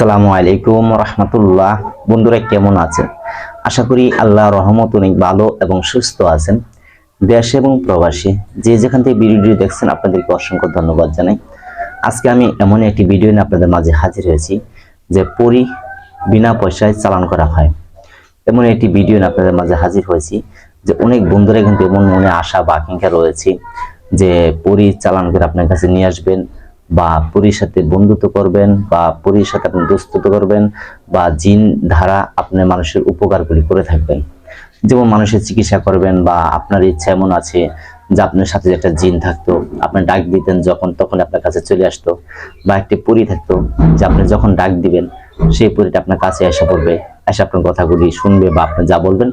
আসসালামু আলাইকুম রহমতুল্লাহ। বন্ধুরা কেমন আছেন? আশা করি আল্লাহ রহমত অনেক ভালো এবং সুস্থ আছেন। দেশে এবং প্রবাসী, যে যেখান থেকে ভিডিওটি দেখছেন, আপনাদেরকে অসংখ্য ধন্যবাদ জানাই। আজকে আমি এমন একটি ভিডিও নিয়ে আপনাদের মাঝে হাজির হয়েছি, যে পরি বিনা পয়সায় চালান করা হয়। এমন একটি ভিডিও নিয়ে আপনাদের মাঝে হাজির হয়েছি, যে অনেক বন্ধুরা কিন্তু এমন মনে আশা বা আকাঙ্ক্ষা রয়েছে, যে পরি চালান করে আপনার কাছে নিয়ে আসবেন। বা পরীর সাথে বন্ধুত্ব করবেন, বা পরীর সাথে আপনি দোস্তত্ব করবেন, বা জিন, ধারা আপনার মানুষের উপকারগুলি করে থাকবেন। যেমন মানুষের চিকিৎসা করবেন, বা আপনার ইচ্ছা এমন আছে যে আপনার সাথে একটা জিন থাকতো, আপনি ডাক দিতেন যখন, তখন আপনার কাছে চলে আসতো, বা একটি পরী থাকতো যে আপনি যখন ডাক দিবেন, সেই পরীটা আপনার কাছে এসে পড়বে, এসে আপনার কথাগুলি শুনবে বা আপনি যা বলবেন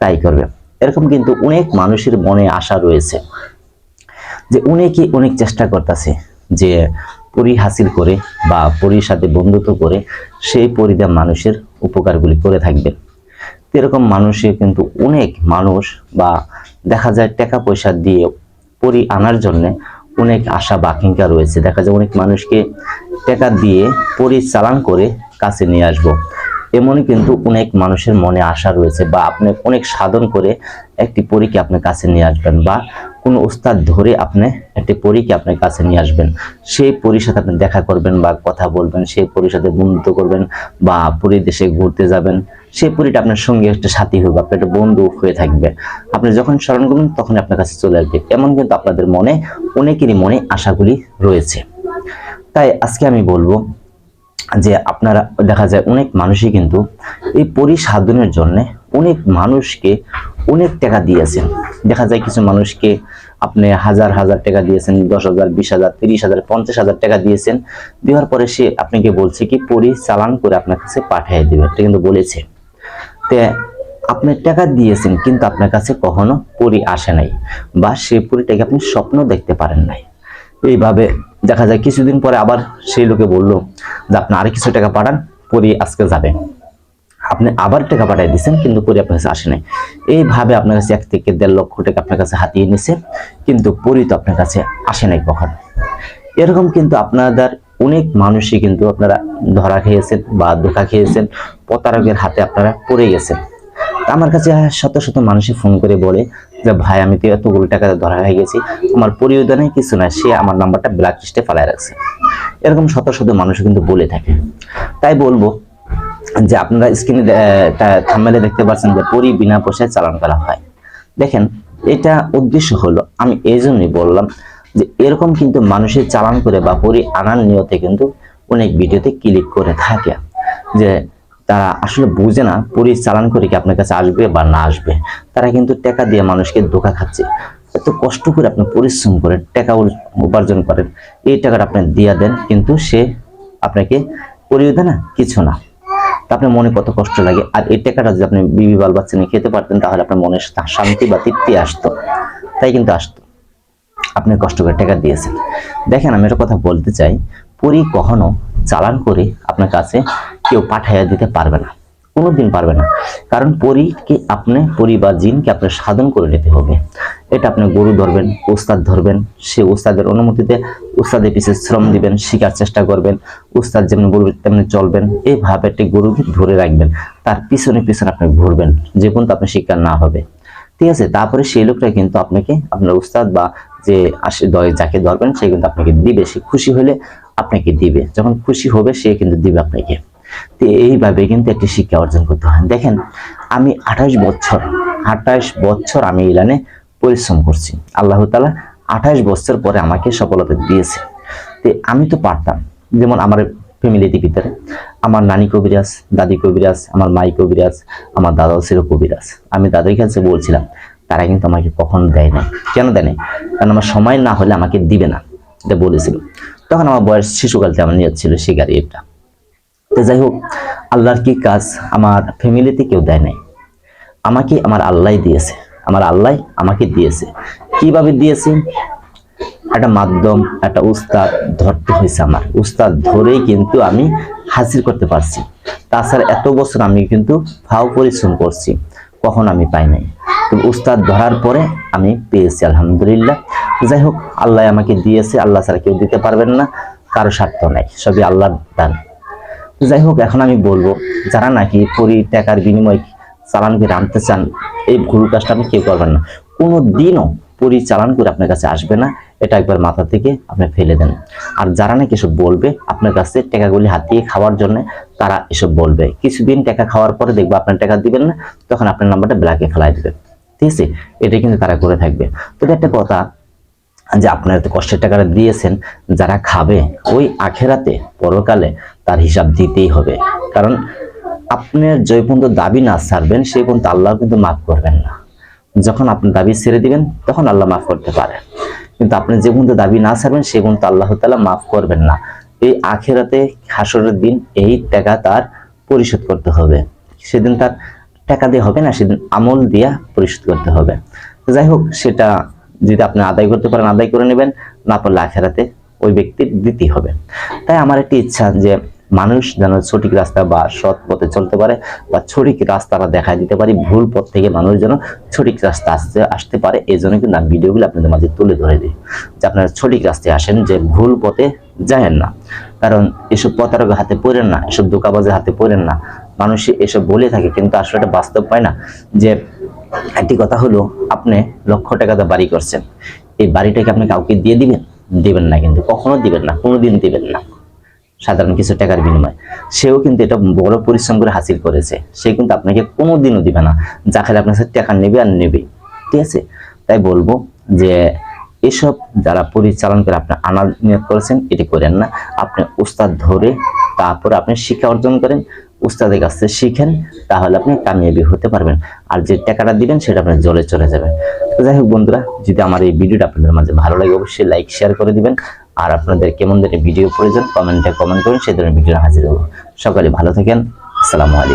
তাই করবে। এরকম কিন্তু অনেক মানুষের মনে আশা রয়েছে যে অনেকে অনেক চেষ্টা করতেছে যে পরি হাসিল করে বা পরির সাথে বন্ধুত্ব করে সেই পরিদা মানুষের উপকারগুলি করে থাকবেন। এরকম মানুষের কিন্তু অনেক মানুষ বা দেখা যায় টাকা পয়সা দিয়ে পরি আনার জন্য অনেক আশা বা আকাঙ্ক্ষা রয়েছে। দেখা যায় অনেক মানুষকে টাকা দিয়ে পরি চালান করে কাছে নিয়ে আসব। এমনই কিন্তু অনেক মানুষের মনে আশা রয়েছে বা আপনি অনেক সাধন করে একটি পরীকে আপনার কাছে নিয়ে আসবেন বা কোনো উস্তাদ ধরে আপনি একটি পরীকে আপনার কাছে নিয়ে আসবেন? সেই পরীর সাথে আপনি দেখা করবেন বা কথা বলবেন, সেই পরীর সাথে বন্ধুত্ব করবেন বা পরী দেশে ঘুরতে যাবেন। সেই পরীটা আপনার সঙ্গে একটা সাথী হবে আপনার একটা বন্ধু হয়ে থাকবে। আপনি যখন স্মরণ করবেন তখন আপনার কাছে চলে আসবে। এমন কিন্তু আপনাদের মনে, অনেকেরই মনে আশাগুলি রয়েছে। তাই আজকে আমি বলব যে আপনারা, দেখা যায় অনেক মানুষই কিন্তু এই পরিসাধনের জন্য অনেক মানুষকে অনেক টাকা দিয়েছেন। দেখা যায় কিছু মানুষকে আপনি হাজার হাজার টাকা দিয়েছেন, দশ হাজার, বিশ হাজার, তিরিশ হাজার, পঞ্চাশ হাজার টাকা দিয়েছেন। দেওয়ার পরে সে আপনাকে বলছে কি পরি চালান করে আপনার কাছে পাঠিয়ে দেবে। এটা কিন্তু বলেছে। তে আপনি টাকা দিয়েছেন, কিন্তু আপনার কাছে কখনো পরি আসে নাই বা সে পরিটাকে আপনি স্বপ্ন দেখতে পারেন নাই। এইভাবে দেখা যায় কিছুদিন পরে আবার সেই লোকে বলল যে, আপনি আরও কিছু টাকা পাঠান, পরি আজকে যাবে। আপনি আবার টাকা পাঠিয়ে দিচ্ছেন কিন্তু পরি আপনার কাছে আসে নাই। এইভাবে আপনার কাছে এক থেকে দেড় লক্ষ টাকা আপনার কাছে হাতিয়ে নিছে কিন্তু পরি তো আপনার কাছে আসে নাই কখনো। এরকম কিন্তু আপনাদের অনেক মানুষই কিন্তু আপনারা ধরা খেয়েছেন বা ধোকা খেয়েছেন, প্রতারকের হাতে আপনারা পড়ে গেছেন। আমার কাছে শত শত মানুষই ফোন করে বলে যে, ভাই, আমি তো এতগুলো টাকা ধরা হয়ে গেছি আমার পরিয়োজনে কিছু না সে আমার নাম্বারটা ব্ল্যাক লিস্টে ফেলায় রাখছে। এরকম শত শত মানুষ কিন্তু বলে থাকে। তাই বলব যে আপনারা স্ক্রিনে থাম্বেলে দেখতে পাচ্ছেন যে পরি বিনা পয়সায় চালান করা হয়। দেখেন, এটা উদ্দেশ্য হলো, আমি এই জন্যই বললাম যে এরকম কিন্তু মানুষের চালান করে বা পরি আনার নিয়তে কিন্তু অনেক ভিডিওতে ক্লিক করে থাকে। যে তারা আসলে বুঝে না পরি চালান করে কি আপনার কাছে আসবে বা না আসবে। তারা কিন্তু টাকা দিয়ে মানুষকে ধোকা খাচ্ছে। এত কষ্ট করে আপনি পরিশ্রম করেন, টাকা উপার্জন করেন, এই টাকাটা আপনি দিয়ে দেন, কিন্তু সে আপনাকে পরিয়ে দেয় না, কিছু না। আপনার মনে কত কষ্ট লাগে? আর এই টাকাটা যদি আপনি বিবি বাল বাচ্চা নিয়ে খেতে পারতেন, তাহলে আপনার মনে শান্তি বা তৃপ্তি আসতো। তাই কিন্তু আসতো। আপনি কষ্ট করে টাকা দিয়েছেন। দেখেন, আমি একটা কথা বলতে চাই। পরি কখনো চালান করে আপনার কাছে কেউ পাঠাইয়া দিতে পারবে না। কোনোদিন পারবে না। কারণ পরীকে আপনি, পরি বা জিনকে আপনার সাধন করে নিতে হবে। এটা আপনি গরু ধরবেন উস্তাদ ধরবেন, সে উস্তাদের অনুমতিতে উস্তাদের পিছিয়ে শ্রম দিবেন, শিকার চেষ্টা করবেন উস্তাদ যেমন বলবে তেমনি চলবেন। এইভাবে একটি গরুকে ধরে রাখবেন। তার পিছনে পিছনে আপনি ঘুরবেন, যে পর্যন্ত আপনি শিকার না হবে। ঠিক আছে? তারপরে সেই লোকটা কিন্তু আপনাকে, আপনার উস্তাদ বা যে আসে যাকে ধরবেন, সে কিন্তু আপনাকে দিবে। সে খুশি হলে আপনাকে দিবে। যখন খুশি হবে, সে কিন্তু দিবে আপনাকে। তো এইভাবে কিন্তু একটি শিক্ষা অর্জন করতে হয়। দেখেন, আমি আঠাশ বছর আঠাশ বছর আমি ইলানে পরিশ্রম করছি। আল্লাহ তালা আঠাশ বছর পরে আমাকে সফলতা দিয়েছে। তো আমি তো পারতাম। যেমন আমার ফ্যামিলিতে ভিতরে, আমার নানি কবিরাজ, দাদি কবিরাজ, আমার মাই কবিরাজ, আমার দাদাও ছিল কবিরাজ। আমি তাদের কাছে বলছিলাম, তারা কিন্তু আমাকে কখনো দেয় না কেন দেয় না কারণ আমার সময় না হলে আমাকে দিবে না। এটা বলেছিল। তখন আমার বয়স শিশুকালতে আমার নিয়ে সেই গাড়ি এটা তো যাই হোক, আল্লাহর কি কাজ? আমার ফ্যামিলিতে কেউ দেয় নাই। আমাকে আমার আল্লাহ দিয়েছে। আমার আল্লাহ আমাকে দিয়েছে। কীভাবে দিয়েছে? একটা মাধ্যম, একটা উস্তাদ ধরতে হয়েছে আমার। উস্তাদ ধরেই কিন্তু আমি হাজির করতে পারছি। তাছাড়া এত বছর আমি কিন্তু ফাও পরিশ্রম করছি। কখন আমি পাই নাই। তো উস্তাদ ধরার পরে আমি পেয়েছি, আলহামদুলিল্লাহ। যাই হোক, আল্লাহ আমাকে দিয়েছে। আল্লাহ ছাড়া কেউ দিতে পারবেন না। কারও স্বার্থ নাই। সবই আল্লাহর দান। যাই হোক এখন আমি বলব, যারা নাকি পরি টাকার বিনিময়ে চালান করে আনতে চান, এই ভুল কাজটা আপনি কেউ করবেন না। কোনো দিনও পরি চালান করে আপনার কাছে আসবে না, এটা একবার মাথা থেকে আপনি ফেলে দেন। আর যারা নাকি এসব বলবে, আপনার কাছে টাকাগুলি হাতিয়ে খাওয়ার জন্য, তারা এসব বলবে। কিছুদিন টাকা খাওয়ার পরে দেখবে আপনার টাকা দিবেন না, তখন আপনার নাম্বারটা ব্ল্যাকে ফেলাই দিবে ঠিক আছে? এটা কিন্তু তারা করে থাকবে। তবে একটা কথা যে আপনারা এত কষ্টের টাকাটা দিয়েছেন, যারা খাবে, ওই আখেরাতে, পরকালে তার হিসাব দিতেই হবে। কারণ আপনার যে পর্যন্ত দাবি না ছাড়বেন, সেই পর্যন্ত আল্লাহ কিন্তু মাফ করবেন না। যখন আপনি দাবি ছেড়ে দিবেন, তখন আল্লাহ মাফ করতে পারে। কিন্তু আপনি যে পর্যন্ত দাবি না ছাড়বেন সে পর্যন্ত আল্লাহ তালা মাফ করবেন না। এই আখেরাতে হাসরের দিন, এই টাকা তার পরিশোধ করতে হবে। সেদিন তার টাকা দিয়ে হবে না, সেদিন আমল দিয়া পরিশোধ করতে হবে। যাই হোক, সেটা যদি আপনি আদায় করতে পারেন, আদায় করে নেবেন, না পারলে আখেরাতে ওই ব্যক্তির দিতেই হবে। তাই আমার একটি ইচ্ছা যে মানুষ যেন সঠিক রাস্তা বা সৎ পথে চলতে পারে বা সঠিক রাস্তাটা দেখায় দিতে পারি, ভুল পথ থেকে মানুষ যেন সঠিক রাস্তা আসতে আসতে পারে, এই জন্য কিন্তু আমি ভিডিওগুলো আপনাদের মাঝে তুলে ধরে দিই। যে আপনারা সঠিক রাস্তায় আসেন, যে ভুল পথে যায়েন না। কারণ এসব প্রতারক হাতে পড়েন না, এসব দোকাবাজের হাতে পড়েন না। মানুষ এসব বলে থাকে, কিন্তু আসলে এটা বাস্তব পায় না। যে একটি কথা হলো, আপনি লক্ষ টাকাতে বাড়ি করছেন। এই বাড়িটাকে আপনি কাউকে দিয়ে দিবেন? দিবেন না কিন্তু। কখনো দিবেন না, কোনোদিন দিবেন না। সাধারণ কিছু টাকার বিনিময়ে। সেও কিন্তু এটা বড় পরিশ্রম করে হাসিল করেছে। সে কিন্তু আপনাকে কোনোদিনও দিবে না। যা খেলে আপনার কাছে টাকা নেবে আর নেবে। ঠিক আছে? তাই বলব যে, এসব যারা পরিচালন করে আপনি আনার নিয়োগ করেছেন, এটি করেন না। আপনি উস্তাদ ধরে তারপরে আপনি শিক্ষা অর্জন করেন। উস্তাদের কাছ থেকে শিখেন, তাহলে আপনি কামিয়াবি হতে পারবেন। আর যে টাকাটা দিবেন, সেটা আপনার জলে চলে যাবে। তো যাই হোক বন্ধুরা, যদি আমার এই ভিডিওটা আপনাদের মাঝে ভালো লাগে, অবশ্যই লাইক শেয়ার করে দিবেন। আর আপনাদের কেমন ধরনের ভিডিও প্রয়োজন কমেন্টে কমেন্ট করুন, সেই ধরনের ভিডিও হাজির হব। সকালে ভালো থাকেন। আসসালামু আলাইকুম।